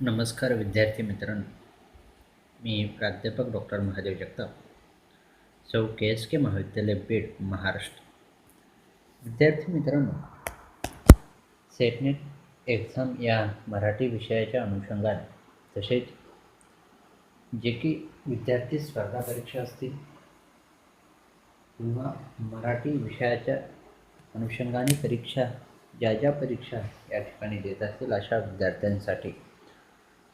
नमस्कार विद्यार्थी मित्रांनो. मी प्राध्यापक डॉक्टर महादेव जगताप. सौ के एस के महाविद्यालय बीड महाराष्ट्र. विद्यार्थी मित्रांनो सेटनेट एक्झाम या मराठी विषयाच्या अनुषंगाने तसेच जे की विद्यार्थी स्पर्धा परीक्षा असतील किंवा मराठी विषयाच्या अनुषंगाने परीक्षा ज्या ज्या परीक्षा या ठिकाणी देत असतील अशा विद्यार्थ्यांसाठी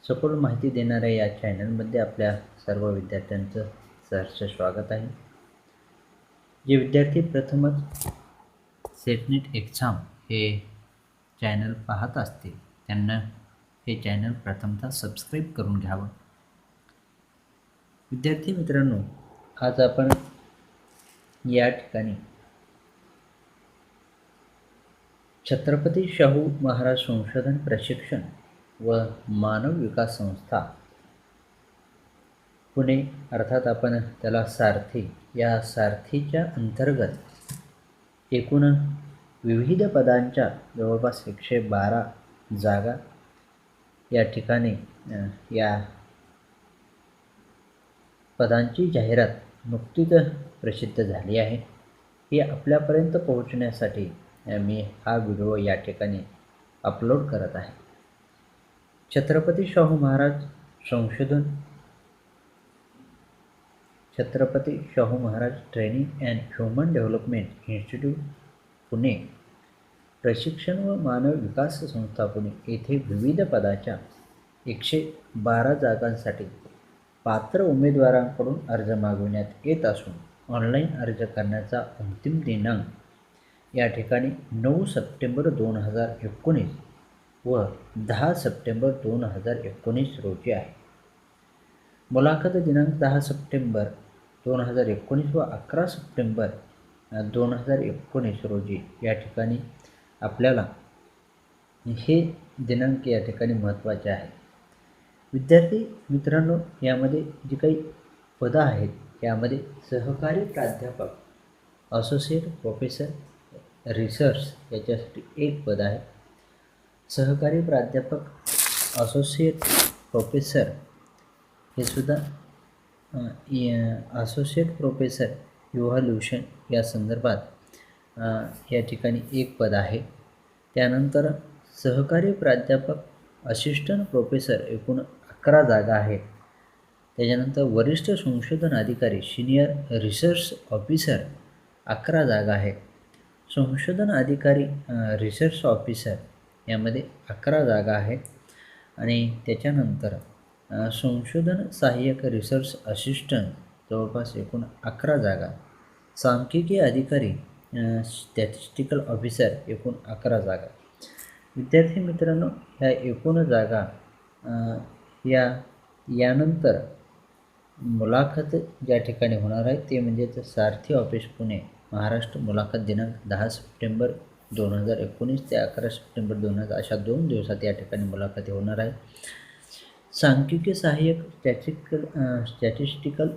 सखोल माहिती देणाऱ्या या चॅनलमध्ये आपल्या सर्व विद्यार्थ्यांचं सहर्ष स्वागत आहे. जे विद्यार्थी प्रथमच सेटनेट एक्झाम हे चॅनल पाहत असतील त्यांना हे चॅनल प्रथमतः सबस्क्राईब करून घ्यावं. विद्यार्थी मित्रांनो आज आपण या ठिकाणी छत्रपती शाहू महाराज संशोधन प्रशिक्षण व मानव विकास संस्था. पुणे अर्थात आपण त्याला सारथी या सारथीच्या अंतर्गत एकूण विविध पदांच्या जवळपास एकशे बारा जागा या ठिकाणी या पदांची जाहिरात नुकतीच प्रसिद्ध झाली आहे. ही आपल्यापर्यंत पोहोचण्यासाठी मी हा व्हिडिओ या ठिकाणी अपलोड करत आहे. छत्रपती शाहू महाराज संशोधन Chhatrapati Shahu Maharaj training and human development institute Pune. प्रशिक्षण व मानव विकास संस्था पुणे येथे विविध पदाच्या एकशे बारा जागांसाठी पात्र उमेदवारांकडून अर्ज मागविण्यात येत असून ऑनलाईन अर्ज करण्याचा अंतिम दिनांक या ठिकाणी नऊ सप्टेंबर दोन हजार एकोणीस व दहा सप्टेंबर दोन हजार एकोणीस रोजी आहे. मुलाखत दिनांक दहा सप्टेंबर दोन हजार एकोणीस व अकरा सप्टेंबर दोन हजार एकोणीस रोजी या ठिकाणी आपल्याला हे दिनांक या ठिकाणी महत्त्वाचे आहे. विद्यार्थी मित्रांनो यामध्ये जी काही पदं आहेत यामध्ये सहकारी प्राध्यापक असोसिएट प्रोफेसर रिसर्च याच्यासाठी एक पद आहे. सहकारी प्राध्यापक असोसिएट प्रोफेसर हे सुद्धा असोसिएट प्रोफेसर इव्हॉल्युशन या संदर्भात या ठिकाणी एक पद आहे. त्यानंतर सहकारी प्राध्यापक असिस्टंट प्रोफेसर एकूण अकरा जागा आहेत. त्याच्यानंतर वरिष्ठ संशोधन अधिकारी सिनियर रिसर्च ऑफिसर अकरा जागा आहेत. संशोधन अधिकारी रिसर्च ऑफिसर यामध्ये अकरा जागा आहेत. आणि त्याच्यानंतर संशोधन सहाय्यक रिसर्च असिस्टंट जवळपास एकूण अकरा जागा. सांख्यिकी अधिकारी स्टॅटिस्टिकल ऑफिसर एकूण अकरा जागा. विद्यार्थी मित्रांनो ह्या एकूण जागा या यानंतर मुलाखत ज्या ठिकाणी होणार आहे ते म्हणजे सारथी ऑफिस पुणे. महाराष्ट्र मुलाखत दिनांक दहा सप्टेंबर दोन हजार एकोणीस ते अकरा सप्टेंबर दोन हजार अशा दोन दिवसात या ठिकाणी मुलाखती होणार आहे. सांख्यिकी सहाय्यक स्टॅटिकल स्टॅटिस्टिकल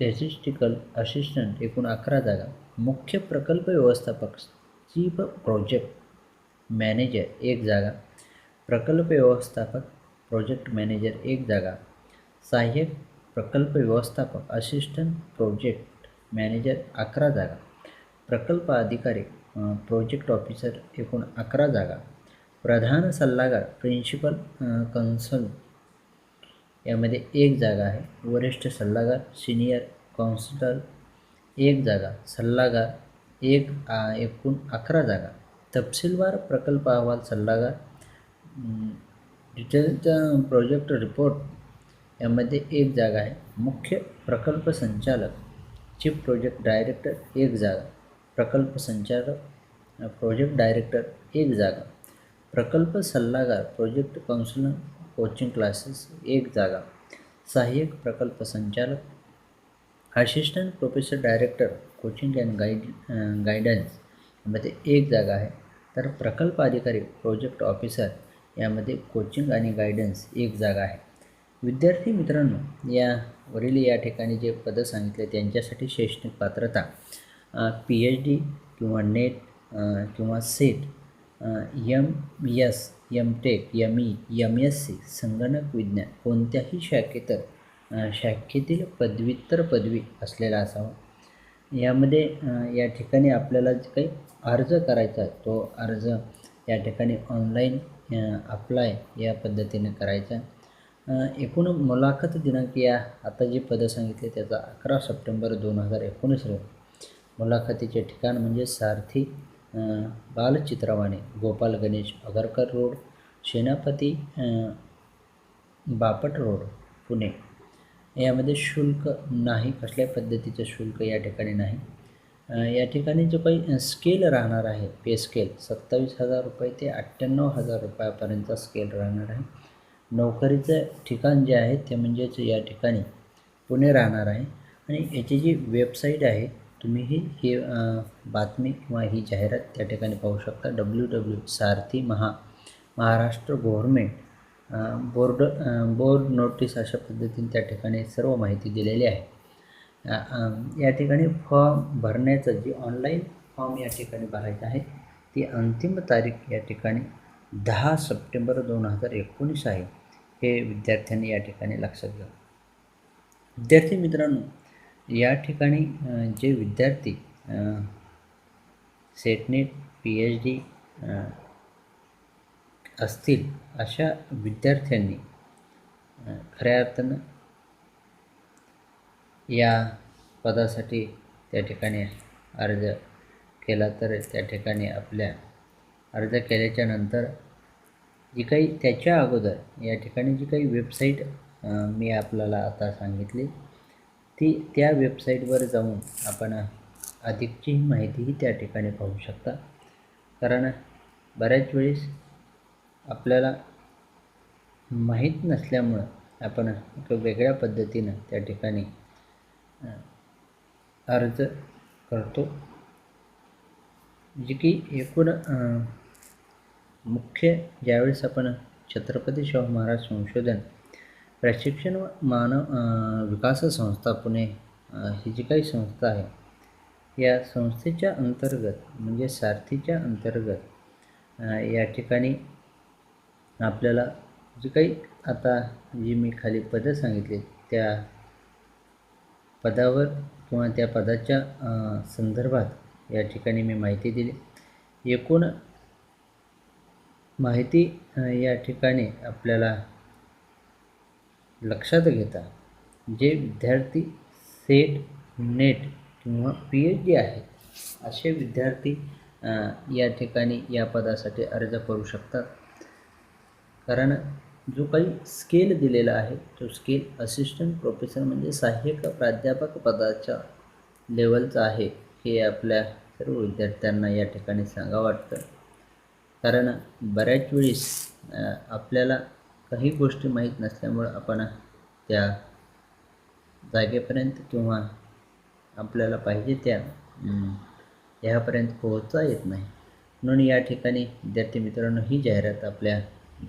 स्टॅटिस्टिकल असिस्टंट एकूण अकरा जागा. मुख्य प्रकल्प व्यवस्थापक चीफ प्रोजेक्ट मॅनेजर एक जागा. प्रकल्प व्यवस्थापक प्रोजेक्ट मॅनेजर एक जागा. सहाय्यक प्रकल्प व्यवस्थापक असिस्टंट प्रोजेक्ट मॅनेजर अकरा जागा. प्रकल्प अधिकारी प्रोजेक्ट ऑफिसर एकूण अकरा जागा. प्रधान सल्लागार प्रिन्सिपल कन्सल यामध्ये एक जागा आहे. वरिष्ठ सल्लागार सिनियर काउन्सिलर एक जागा. सल्लागार एक एकूण अकरा जागा. तपशीलवार प्रकल्प अहवाल सल्लागार डिटेलचा प्रोजेक्ट रिपोर्ट यामध्ये एक जागा आहे. मुख्य प्रकल्प संचालक चीफ प्रोजेक्ट डायरेक्टर एक जागा. प्रकल्प संचालक प्रोजेक्ट डायरेक्टर एक जागा. प्रकल्प सल्लागार प्रोजेक्ट काउन्सिलर कोचिंग क्लासेस एक जागा. सहाय्यक प्रकल्प संचालक assistant professor director coaching and guide guidance यामध्ये एक जागा आहे. तर प्रकल्प अधिकारी प्रोजेक्ट ऑफिसर यामध्ये कोचिंग आणि गायडन्स एक जागा आहे. विद्यार्थी मित्रांनो या वरील या ठिकाणी जे पदं सांगितले त्यांच्यासाठी शैक्षणिक पात्रता पी एच डी किंवा नेट किंवा SET M S M tech M E M S C संगणक विज्ञान कोणत्याही शाखेतर शाखेतील पदव्युत्तर पदवी असलेला असावा. यामध्ये या ठिकाणी आपल्याला जे काही अर्ज करायचा तो अर्ज या ठिकाणी ऑनलाईन अप्लाय या पद्धतीने करायचा. एकूण मुलाखत दिनांक या आता जी पदं सांगितली त्याचा अकरा सप्टेंबर दोन हजार एकोणीस रोजी. मुलाखतीचे ठिकाण म्हणजे सारथी बालचित्रवाणी गोपाल गणेश आगरकर रोड सेनापती बापट रोड पुणे. यामध्ये शुल्क नाही कसल्याही पद्धतीचं शुल्क या ठिकाणी नाही. या ठिकाणी जो काही स्केल राहणार आहे पे स्केल सत्तावीस हजार रुपये ते अठ्ठ्याण्णव हजार रुपयापर्यंतचा स्केल राहणार आहे. नोकरीचं ठिकाण जे आहे ते म्हणजेच या ठिकाणी पुणे राहणार आहे. आणि याची जी वेबसाईट आहे तुम्ही ही ही बातमी किंवा ही जाहिरात त्या ठिकाणी पाहू शकता. W W Sarathi Maha Maharashtra government board board notice अशा पद्धतीने त्या ठिकाणी सर्व माहिती दिलेली आहे. या ठिकाणी फॉर्म भरण्याचं जी ऑनलाईन फॉर्म या ठिकाणी भरायचं आहे ती अंतिम तारीख या ठिकाणी दहा सप्टेंबर दोन हजार एकोणीस आहे हे विद्यार्थ्यांनी या ठिकाणी लक्षात घ्यावं विद्यार्थी मित्रांनो या ठिकाणी जे विद्यार्थी सेटनेट पी एच डी असतील अशा विद्यार्थ्यांनी खऱ्या अर्थानं या पदासाठी त्या ठिकाणी अर्ज केला तर त्या ठिकाणी आपल्या अर्ज केल्याच्यानंतर जी काही त्याच्या अगोदर या ठिकाणी जी काही वेबसाईट मी आपल्याला आता सांगितली ती त्या वेबसाईटवर जाऊन आपण अधिकची माहितीही त्या ठिकाणी पाहू शकता. कारण बऱ्याच वेळेस आपल्याला माहीत नसल्यामुळं आपण एक वेगळ्या पद्धतीनं त्या ठिकाणी अर्ज करतो. जी की एकूण मुख्य ज्यावेळेस आपण छत्रपती शाहू महाराज संशोधन प्रशिक्षण व मानव विकास संस्था पुणे ही जी काही संस्था आहे या संस्थेच्या अंतर्गत म्हणजे सारथीच्या अंतर्गत या ठिकाणी आपल्याला जी काही आता जी मी खाली पदं सांगितली त्या पदावर किंवा त्या पदाच्या संदर्भात या ठिकाणी मी माहिती दिली. एकूण माहिती या ठिकाणी आपल्याला लक्षात घेता जे विद्यार्थी सेट नेट किंवा पी एच डी आहेत असे विद्यार्थी या ठिकाणी या पदासाठी अर्ज करू शकतात. कारण जो काही स्केल दिलेला आहे तो स्केल असिस्टंट प्रोफेसर म्हणजे सहाय्यक प्राध्यापक पदाच्या लेवलचा आहे हे आपल्या सर्व विद्यार्थ्यांना या ठिकाणी सांगा वाटतं. कारण बऱ्याच वेळेस आपल्याला काही गोष्टी माहीत नसल्यामुळं आपण त्या जागेपर्यंत किंवा आपल्याला पाहिजे त्या ह्यापर्यंत पोहोचता येत नाही. म्हणून या ठिकाणी विद्यार्थी मित्रांनो ही जाहिरात आपल्या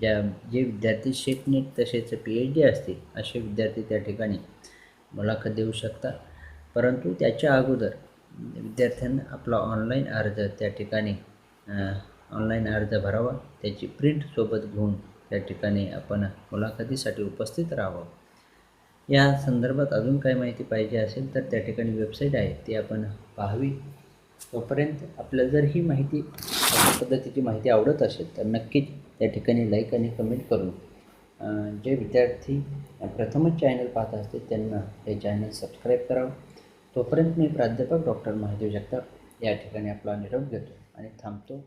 ज्या जे विद्यार्थी शैक्षणिक तसेच पी एच डी असतील असे विद्यार्थी त्या ठिकाणी मुलाखत देऊ शकतात. परंतु त्याच्या अगोदर विद्यार्थ्यांना आपला ऑनलाईन अर्ज त्या ठिकाणी ऑनलाईन अर्ज भरावा त्याची प्रिंट सोबत घेऊन त्या ठिकाणी आपण मुलाखतीसाठी उपस्थित राहावं. या संदर्भात अजून काही माहिती पाहिजे असेल तर त्या ठिकाणी वेबसाईट आहे ती आपण पाहावी. तोपर्यंत आपल्याला जर ही माहिती अशा पद्धतीची माहिती आवडत असेल तर नक्कीच त्या ठिकाणी लाईक आणि कमेंट करून जे विद्यार्थी प्रथमच चॅनल पाहत असतील त्यांना हे चॅनल सबस्क्राईब करावं. तोपर्यंत मी प्राध्यापक डॉक्टर महादेव जगताप या ठिकाणी आपला निरोप घेतो आणि थांबतो.